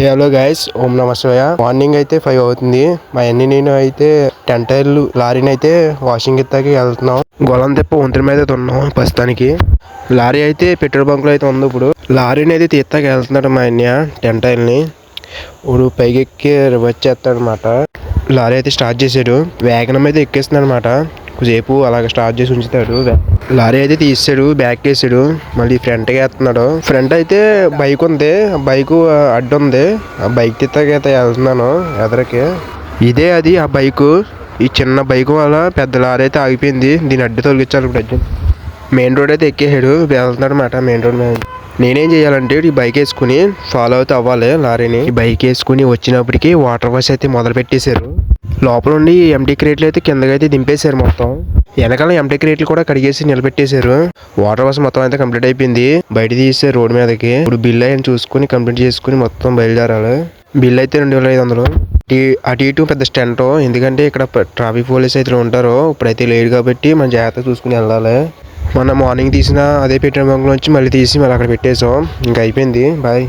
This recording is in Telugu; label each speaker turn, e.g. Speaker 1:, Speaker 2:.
Speaker 1: హలో గైస్ ఓం నమ శివాయ. మార్నింగ్ అయితే ఫైవ్ అవుతుంది. మా అన్ని నేను అయితే టెన్ టైర్లు లారీని అయితే వాషింగ్ ఎత్తాకి వెళ్తున్నాం. గొలం తెప్ప వంతుల మీద అయితే ఉన్నాం ప్రస్తుతానికి. లారీ అయితే పెట్రోల్ బంక్లో అయితే ఉంది ఇప్పుడు. లారీని అయితే తీస్తాకి వెళ్తున్నాడు మా అన్నయ్య టెన్ టైర్ని ఇప్పుడు పైకి ఎక్కి రివర్స్ చేస్తాడు అనమాట లారీ అయితే స్టార్ట్ చేశాడు వేగనం అయితే ఎక్కేస్తున్నాడు అనమాట కొద్దిసేపు అలాగ స్టార్ట్ చేసి ఉంచుతాడు. లారీ అయితే తీసాడు బ్యాక్ వేసాడు. మళ్ళీ ఫ్రంట్కి వేస్తున్నాడు ఫ్రంట్ అయితే బైక్ ఉంది. బైక్ అడ్డు ఉంది. ఆ బైక్ తిత్తకైతే వెళ్తున్నాను ఎదరకి. ఇదే అది ఆ బైక్ ఈ చిన్న బైక్ వల్ల పెద్ద లారీ అయితే ఆగిపోయింది. దీని అడ్డు తొలగించాలి ఇప్పుడు మెయిన్ రోడ్ అయితే ఎక్కేసాడు. వెళ్తున్నాడు మాట మెయిన్ రోడ్ మీద. నేనేం చేయాలంటే ఈ బైక్ వేసుకుని ఫాలో అవుతూ అవ్వాలి లారీని. ఈ బైక్ వేసుకుని వచ్చినప్పటికీ వాటర్ వాష్ అయితే మొదలు పెట్టేశారు లోపల ఉండి ఎంటీ క్రేట్లు అయితే కిందకి అయితే దింపేశారు మొత్తం. వెనకాల ఎంటీ క్రేట్లు కూడా కడిగేసి నిలబెట్టేశారు. వాటర్ వాష్ మొత్తం అయితే కంప్లీట్ అయిపోయింది. బయట తీసారు రోడ్ మీదకి. ఇప్పుడు బిల్ అయిన చూసుకుని కంప్లీట్ చేసుకుని మొత్తం బయలుదేరాలి. బిల్ అయితే రెండు వేల ఐదు వందలు. అటు ఇటు పెద్ద స్టెంట్. ఎందుకంటే ఇక్కడ ట్రాఫిక్ పోలీస్ అయితే ఉంటారు. ఇప్పుడైతే లేట్ కాబట్టి మనం జాగ్రత్తగా చూసుకుని వెళ్ళాలి. మొన్న మార్నింగ్ తీసిన అదే పెట్రోల్ బంక్ నుంచి మళ్ళీ తీసి మళ్ళీ అక్కడ పెట్టేసాం ఇంకా అయిపోయింది. బాయ్.